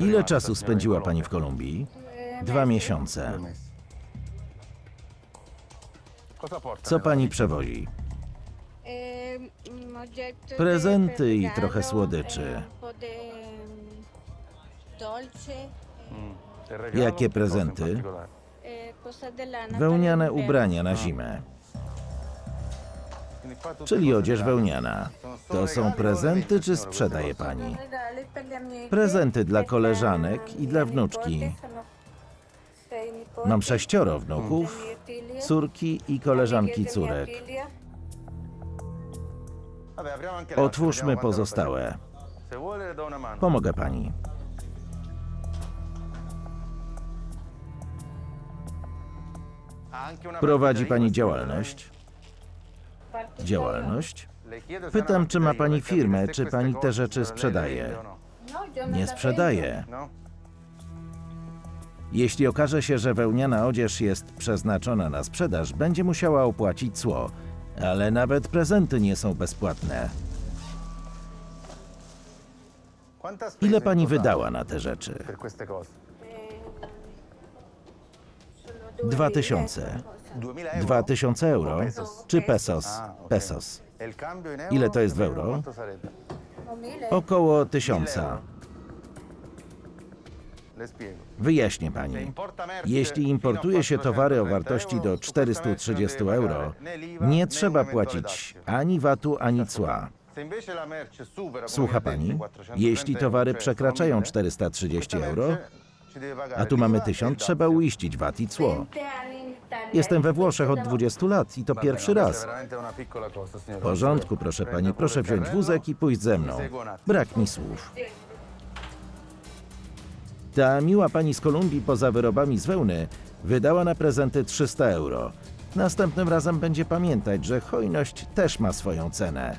Ile czasu spędziła pani w Kolumbii? Dwa miesiące. Co pani przewozi? Prezenty i trochę słodyczy. Jakie prezenty? Wełniane ubrania na zimę, czyli odzież wełniana. To są prezenty, czy sprzedaje pani? Prezenty dla koleżanek i dla wnuczki. Mam sześcioro wnuków, córki i koleżanki córek. Otwórzmy pozostałe. Pomogę pani. Prowadzi pani działalność? Działalność? Pytam, czy ma pani firmę, czy pani te rzeczy sprzedaje? Nie sprzedaje. Jeśli okaże się, że wełniana odzież jest przeznaczona na sprzedaż, będzie musiała opłacić cło. Ale nawet prezenty nie są bezpłatne. Ile pani wydała na te rzeczy? Dwa tysiące. Dwa tysiące euro? Czy pesos? Pesos. Ile to jest w euro? Około tysiąca. Wyjaśnię pani. Jeśli importuje się towary o wartości do 430 euro, nie trzeba płacić ani VAT-u, ani cła. Słucha pani? Jeśli towary przekraczają 430 euro, a tu mamy 1000, trzeba uiścić VAT i cło. Jestem we Włoszech od 20 lat i to pierwszy raz. W porządku, proszę pani, proszę wziąć wózek i pójść ze mną. Brak mi słów. Ta miła pani z Kolumbii poza wyrobami z wełny wydała na prezenty 300 euro. Następnym razem będzie pamiętać, że hojność też ma swoją cenę.